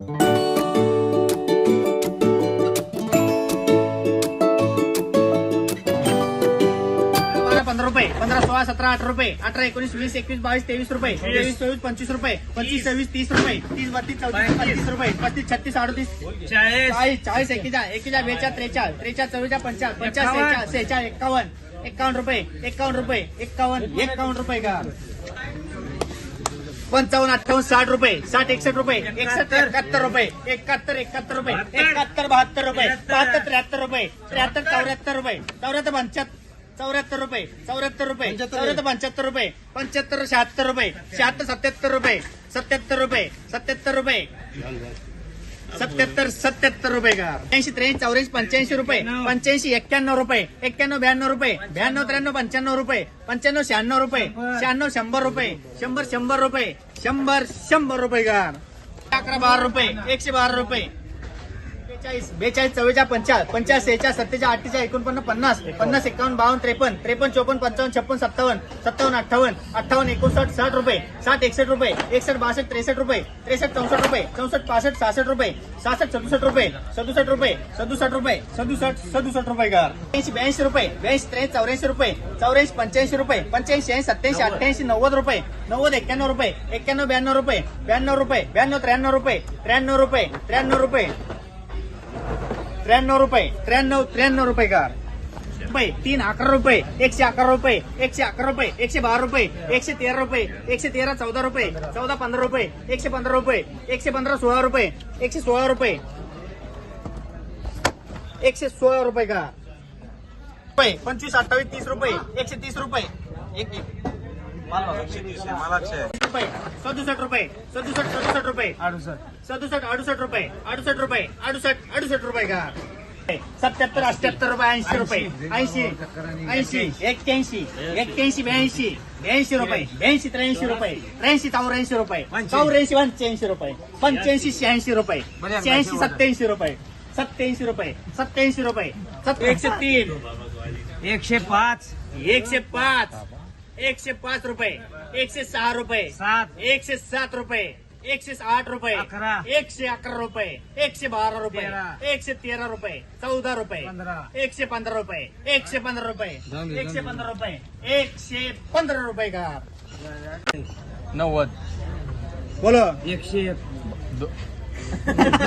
पंधरा रुपये. पंधरा सोळा सतरा अठरा रुपये. अठरा एकोणीस वीस एकवीस बावीस तेवीस रुपये. तेवीस चोवीस पंचवीस रुपये. पंचवीस सव्वीस तीस रुपये. तीस बत्तीस चौतीस रुपये. पस्तीस छत्तीस अडतीस. चाळीस. चाळीस एकेचाळ बेचाळ त्रेचाळ त्रेचाळ चव्वेचाळ पंचाळ पंचाळ सेचाळ सेचाळ एक्कावन्न. एक्कावन्न रुपये. एक्कावन्न रुपये. एक्कावन्न. एक्कावन्न रुपये का? पंचावन्न अठ्ठावन्न साठ रुपये साठ एकसष्ट रुपये एकसष्ट एकाहत्तर. रुपये एकाहत्तर एकाहत्तर रुपये एकाहत्तर बहात्तर रुपये बहात्तर त्र्याहत्तर रुपये त्र्याहत्तर चौऱ्याहत्तर रुपये चौऱ्याहत्तर पंच्याहत्तर चौऱ्याहत्तर रुपये चौऱ्याहत्तर रुपये. चौऱ्याहत्तर पंच्याहत्तर रुपये पंच्याहत्तर शहात्तर रुपये शहात्तर सत्याहत्तर रुपये सत्याहत्तर रुपये सत्याहत्तर रुपये. सत्याहत्तर सत्याहत्तर रुपये का? ऐंशी त्र्याऐंशी चौऱ्याऐंशी पंच्याऐंशी रुपये. पंच्याऐंशी एक्क्याण्णव रुपये. एक्क्याण्णव ब्याण्णव रुपये. ब्याण्णव त्र्याण्णव पंच्याण्णव रुपये. पंच्याण्णव शहाण्णव रुपये. शहाण्णव शंभर रुपये. शंभर शंभर रुपये. शंभर शंभर रुपये का? अकरा बारा रुपये. एकशे बारा रुपये. बेचाळीस बेचाळीस चव्वेचाळ पंचाळ पंचाळ सेहेचाळ सत्तेचाळ अठ्ठेचाळ एकोणपन्नास पन्नास पन्नास एकावन्न बावन्न त्रेपन्न त्रेपन्न चोपन्न पंचावन्न छप्पन सत्तावन्न सत्तावन्न अठ्ठावन्न अठ्ठावन्न एकोणसाठ साठ रुपये साठ एकसष्ट रुपये एकसष्ट बासष्ट त्रेसष्ट रुपये त्रेसष्ट चौसष्ट रुपये चौसष्ट पासष्ट सहासष्ट रुपये सहासष्ट सदुसष्ट रुपये सदुसष्ट रुपये सदुसष्ट रुपये सदुसष्ट सदुसष्ट रुपये का? ऐंशी ब्याऐंशी रुपये ब्याऐंशी त्र्याऐंशी चौऱ्याऐंशी रुपये चौऱ्याऐंशी पंच्याऐंशी रुपये पंच्याऐंशी ऐंशी सत्याऐंशी अठ्ठ्याऐंशी नव्वद रुपये नव्वद एक्क्याण्णव रुपये एक्क्याण्णव ब्याण्णव रुपये ब्याण्णव रुपये ब्याण्णव त्र्याण्णव रुपये त्र्याण्णव रुपये त्र्याण्णव रुपये त्र्याण्णव रुपये त्र्याण्णव त्र्याण्णव रुपये कर रुपये तीन अकरा रुपये एकशे अकरा रुपये एकशे अकरा रुपये एकशे बारा रुपये एकशे तेरा रुपये एकशे तेरा चौदा रुपये चौदा पंधरा रुपये एकशे पंधरा रुपये एकशे पंधरा सोळा रुपये एकशे सोळा रुपये एकशे सोळा रुपये का रुपये पंचवीस अठ्ठावीस तीस रुपये एकशे तीस रुपये एक रुपये. सदुसष्ट रुपये. सदुसष्ट सदुसष्ट रुपये. सदुसष्ट अडुसष्ट रुपये. अडुसष्ट रुपये. अडुसष्ट अडुसष्ट रुपये का? सत्याहत्तर अठ्याहत्तर रुपये ऐंशी रुपये. ऐंशी. ऐंशी. एक्क्याऐंशी. एक्क्याऐंशी ब्याऐंशी. ब्याऐंशी रुपये. ब्याऐंशी. त्र्याऐंशी रुपये. त्र्याऐंशी चौऱ्याऐंशी रुपये. चौऱ्याऐंशी पंच्याऐंशी रुपये. पंच्याऐंशी शहाऐंशी रुपये. शहाऐंशी सत्याऐंशी रुपये. सत्याऐंशी रुपये. सत्याऐंशी रुपये. एकशे तीन. एकशे पाच. एकशे पाच. एकशे पाच रुपये एकशे सहा रुपये सात एकशे सात रुपये एकशे आठ रुपये अकरा. एकशे अकरा रुपये एकशे बारा रुपये. एकशे तेरा रुपये चौदा रुपये. एकशे पंधरा रुपये एकशे पंधरा रुपये एकशे पंधरा रुपये एकशे पंधरा रुपये का नव्वद बोलो एकशे एक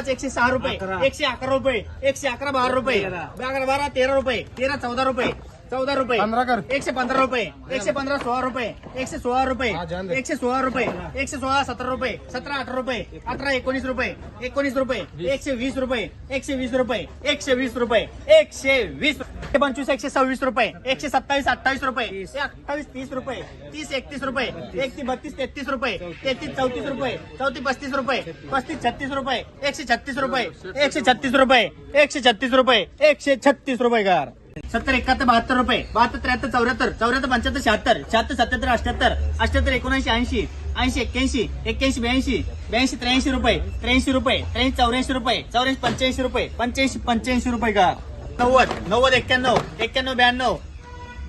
एकशे सहा रुपये. एकशे अकरा रुपये एकशे अकरा बारा रुपये. अकरा बारा तेरा रुपये तेरा चौदा रुपये चौदा रुपये पंधरा कर. एकशे पंधरा रुपये एकशे पंधरा सोळा रुपये एकशे सोळा रुपये हा, जान दे. एकशे सोळा रुपये एकशे सोळा सतरा रुपये सतरा अठरा रुपये अठरा एकोणीस रुपये एकोणीस रुपये एकशे वीस रुपये एकशे वीस रुपये एकशे वीस रुपये एकशे वीस एकशे पंचवीस एकशे सव्वीस रुपये एकशे सत्तावीस अठ्ठावीस रुपये एकशे अठ्ठावीस तीस रुपये तीस एकतीस रुपये एकतीस बत्तीस तेहतीस रुपये तेहतीस चौतीस रुपये चौतीस पस्तीस रुपये पस्तीस छत्तीस रुपये एकशे छत्तीस रुपये एकशे छत्तीस रुपये एकशे छत्तीस रुपये एकशे छत्तीस रुपये गार सत्तर एकाहत्तर बहात्तर रुपये. बहात्तर त्र्याहत्तर चौऱ्याहत्तर चौऱ्याहत्तर पंच्याहत्तर शहात्तर शहात्तर सत्याहत्तर अठ्याहत्तर अठ्याहत्तर एकोणऐंशी ऐंशी ऐंशी एक्क्याऐंशी एक्क्याऐंशी ब्याऐंशी ब्याऐंशी त्र्याऐंशी रुपये त्र्याऐंशी रुपये त्र्याऐंशी चौऱ्याऐंशी रुपये चौऱ्याऐंशी पंच्याऐंशी रुपये पंच्याऐंशी पंच्याऐंशी रुपये का? नव्वद नव्वद एक्क्याण्णव एक्क्याण्णव ब्याण्णव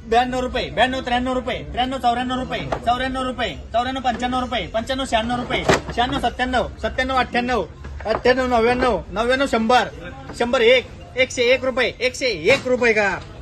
ब्याण्णव रुपये ब्याण्णव त्र्याण्णव रुपये त्र्याण्णव चौऱ्याण्णव रुपये चौऱ्याण्णव रुपये चौऱ्याण्णव पंच्याण्णव रुपये पंच्याण्णव शहाण्णव रुपये शहाण्णव सत्त्याण्णव सत्त्याण्णव अठ्ठ्याण्णव अठ्ठ्याण्णव नव्याण्णव नव्याण्णव शंभर शंभर एक एकशे एक रुपये एकशे एक रुपये का?